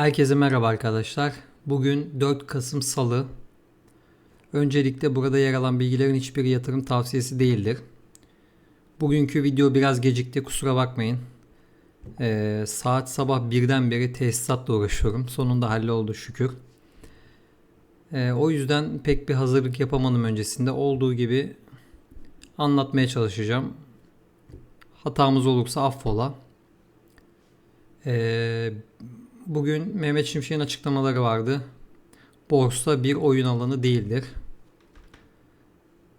Herkese merhaba arkadaşlar. Bugün 4 Kasım Salı. Öncelikle burada yer alan bilgilerin hiçbir yatırım tavsiyesi değildir. Bugünkü video biraz gecikti kusura bakmayın. Ee, saat sabah 1'den beri tesisatla uğraşıyorum. Sonunda halloldu şükür. Ee, o yüzden pek bir hazırlık yapamadım öncesinde. Olduğu gibi anlatmaya çalışacağım. Hatamız olursa affola. Ee, Bugün Mehmet Şimşek'in açıklamaları vardı. Borsa bir oyun alanı değildir.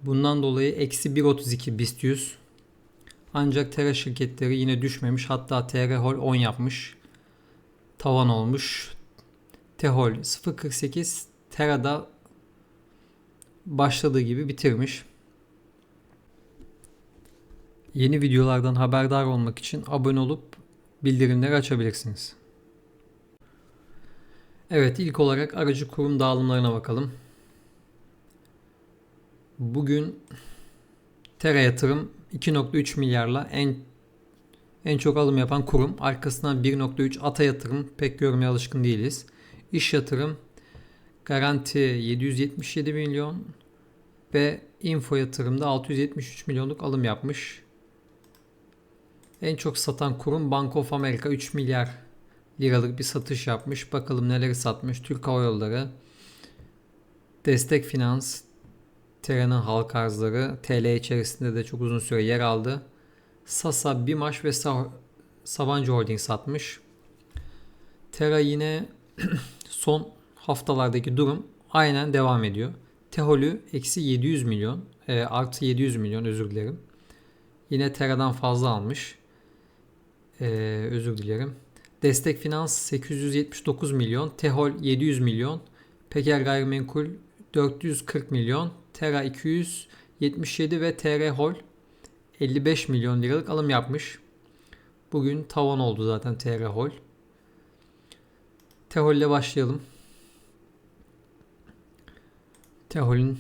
Bundan dolayı eksi 1.32 BIST 100. Ancak Terra şirketleri yine düşmemiş. Hatta TR Hol 10 yapmış. Tavan olmuş. Tehol 0.48 Terra'da başladığı gibi bitirmiş. Yeni videolardan haberdar olmak için abone olup bildirimleri açabilirsiniz. Evet ilk olarak aracı kurum dağılımlarına bakalım. Bugün Tera Yatırım 2.3 milyarla en en çok alım yapan kurum. Arkasından 1.3 Ata Yatırım pek görmeye alışkın değiliz. İş Yatırım Garanti 777 milyon ve Info Yatırım'da 673 milyonluk alım yapmış. En çok satan kurum Bank of America 3 milyar liralık bir satış yapmış. Bakalım neleri satmış. Türk Hava Yolları, Destek Finans, Tera'nın halk arzları TL içerisinde de çok uzun süre yer aldı. Sasa, Bimaş ve Sa- Sabancı Holding satmış. Tera yine son haftalardaki durum aynen devam ediyor. Teholü eksi 700 milyon e, artı 700 milyon özür dilerim. Yine Tera'dan fazla almış. E, özür dilerim. Destek Finans 879 milyon, Tehol 700 milyon, Peker Gayrimenkul 440 milyon, Tera 277 ve TR Hol 55 milyon liralık alım yapmış. Bugün tavan oldu zaten TR Hol. Tehol ile başlayalım. Tehol'ün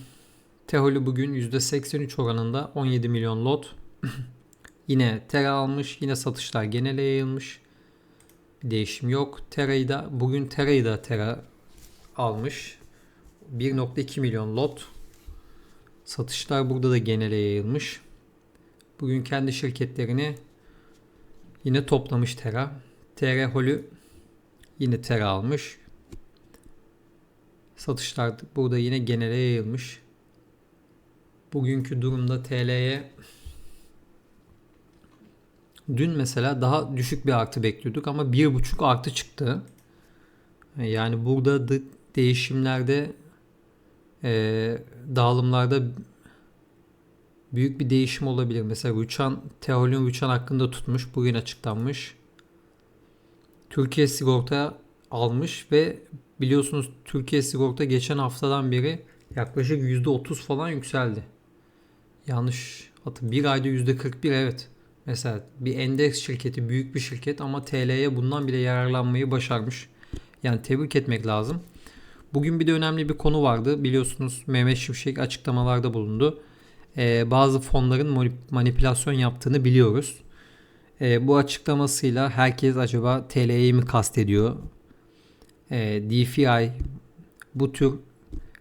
Tehol'ü bugün %83 oranında 17 milyon lot. yine Tera almış, yine satışlar genele yayılmış değişim yok. Tera'yı da bugün Tera'yı da Tera almış. 1.2 milyon lot. Satışlar burada da genele yayılmış. Bugün kendi şirketlerini yine toplamış Tera. TR Hol'ü yine Tera almış. Satışlar burada yine genele yayılmış. Bugünkü durumda TL'ye Dün mesela daha düşük bir artı bekliyorduk ama bir buçuk artı çıktı. Yani burada da değişimlerde e, dağılımlarda büyük bir değişim olabilir. Mesela Rüçhan, Teolin Rüçhan hakkında tutmuş. Bugün açıklanmış. Türkiye Sigorta almış ve biliyorsunuz Türkiye Sigorta geçen haftadan beri yaklaşık %30 falan yükseldi. Yanlış hatı bir ayda %41 evet. Mesela bir endeks şirketi büyük bir şirket ama TL'ye bundan bile yararlanmayı başarmış. Yani tebrik etmek lazım. Bugün bir de önemli bir konu vardı. Biliyorsunuz Mehmet Şimşek açıklamalarda bulundu. Ee, bazı fonların manipülasyon yaptığını biliyoruz. Ee, bu açıklamasıyla herkes acaba TL'yi mi kastediyor? Ee, DFI bu tür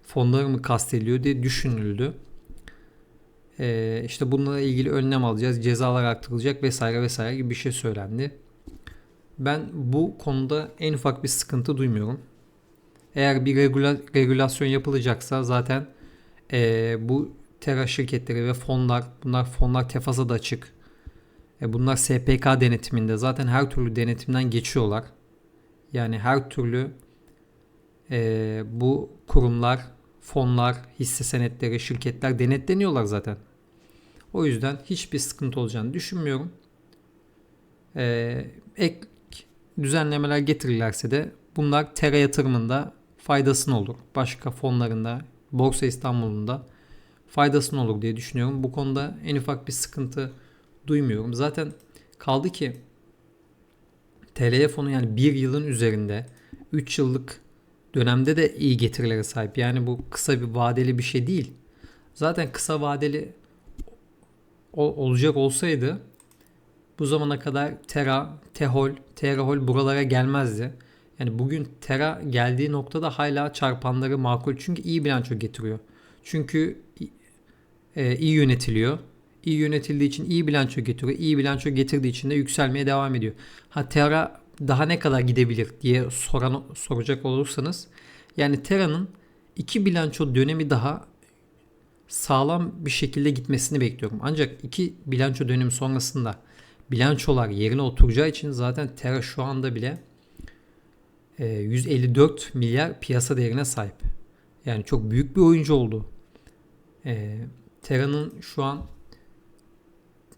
fonları mı kastediyor diye düşünüldü. Ee, işte bununla ilgili önlem alacağız. Cezalar arttırılacak vesaire vesaire gibi bir şey söylendi. Ben bu konuda en ufak bir sıkıntı duymuyorum. Eğer bir regula regülasyon yapılacaksa zaten e, bu tera şirketleri ve fonlar bunlar fonlar tefasa da açık. E, bunlar SPK denetiminde zaten her türlü denetimden geçiyorlar. Yani her türlü e, bu kurumlar, fonlar, hisse senetleri, şirketler denetleniyorlar zaten. O yüzden hiçbir sıkıntı olacağını düşünmüyorum. Ee, ek düzenlemeler getirirlerse de bunlar Tera yatırımında faydasını olur. Başka fonlarında, Borsa İstanbul'un da faydasını olur diye düşünüyorum. Bu konuda en ufak bir sıkıntı duymuyorum. Zaten kaldı ki TLY fonu yani bir yılın üzerinde 3 yıllık dönemde de iyi getirilere sahip. Yani bu kısa bir vadeli bir şey değil. Zaten kısa vadeli olacak olsaydı bu zamana kadar Tera, Tehol, Terahol buralara gelmezdi. Yani bugün Tera geldiği noktada hala çarpanları makul. Çünkü iyi bilanço getiriyor. Çünkü e, iyi yönetiliyor. İyi yönetildiği için iyi bilanço getiriyor. İyi bilanço getirdiği için de yükselmeye devam ediyor. Ha Terra daha ne kadar gidebilir diye soran soracak olursanız yani Terra'nın iki bilanço dönemi daha sağlam bir şekilde gitmesini bekliyorum. Ancak iki bilanço dönemi sonrasında bilançolar yerine oturacağı için zaten Terra şu anda bile e, 154 milyar piyasa değerine sahip. Yani çok büyük bir oyuncu oldu. E, Terra'nın şu an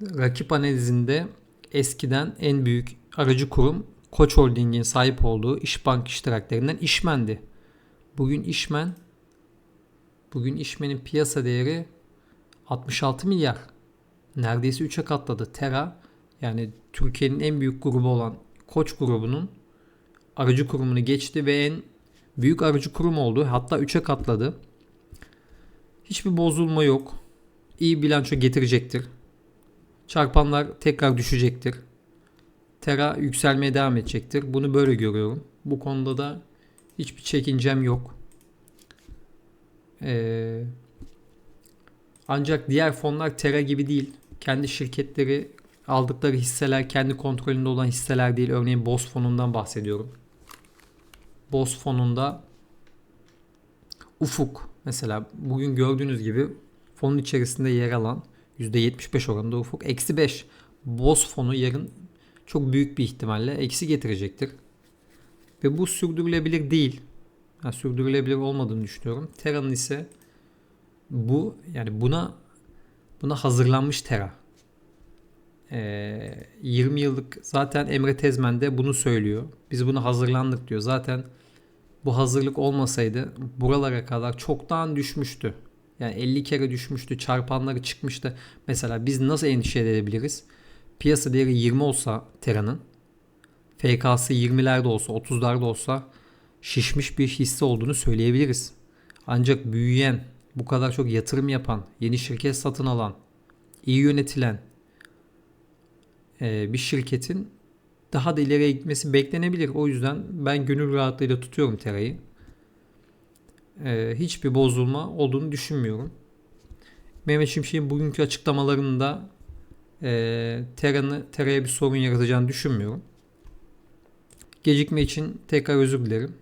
rakip analizinde eskiden en büyük aracı kurum Koç Holding'in sahip olduğu İşbank iştiraklerinden İşmen'di. Bugün İşmen bugün İşmen'in piyasa değeri 66 milyar. Neredeyse 3'e katladı. Tera yani Türkiye'nin en büyük grubu olan Koç grubunun aracı kurumunu geçti ve en büyük aracı kurum oldu. Hatta 3'e katladı. Hiçbir bozulma yok. İyi bilanço getirecektir. Çarpanlar tekrar düşecektir. Tera yükselmeye devam edecektir. Bunu böyle görüyorum. Bu konuda da hiçbir çekincem yok. Ee, ancak diğer fonlar Tera gibi değil. Kendi şirketleri aldıkları hisseler kendi kontrolünde olan hisseler değil. Örneğin BOS fonundan bahsediyorum. BOS fonunda Ufuk mesela bugün gördüğünüz gibi fonun içerisinde yer alan %75 oranında Ufuk eksi 5. BOS fonu yarın çok büyük bir ihtimalle eksi getirecektir. Ve bu sürdürülebilir değil. Yani sürdürülebilir olmadığını düşünüyorum. Tera'nın ise bu yani buna buna hazırlanmış Tera. Ee, 20 yıllık zaten Emre Tezmen de bunu söylüyor. Biz buna hazırlandık diyor. Zaten bu hazırlık olmasaydı buralara kadar çoktan düşmüştü. Yani 50 kere düşmüştü. Çarpanları çıkmıştı. Mesela biz nasıl endişe edebiliriz? Piyasa değeri 20 olsa Tera'nın FK'sı 20'lerde olsa 30'larda olsa şişmiş bir hisse olduğunu söyleyebiliriz. Ancak büyüyen, bu kadar çok yatırım yapan, yeni şirket satın alan, iyi yönetilen e, bir şirketin daha da ileriye gitmesi beklenebilir. O yüzden ben gönül rahatlığıyla tutuyorum Tera'yı. E, hiçbir bozulma olduğunu düşünmüyorum. Mehmet Şimşek'in bugünkü açıklamalarında e, Tera'ya bir sorun yaratacağını düşünmüyorum. Gecikme için tekrar özür dilerim.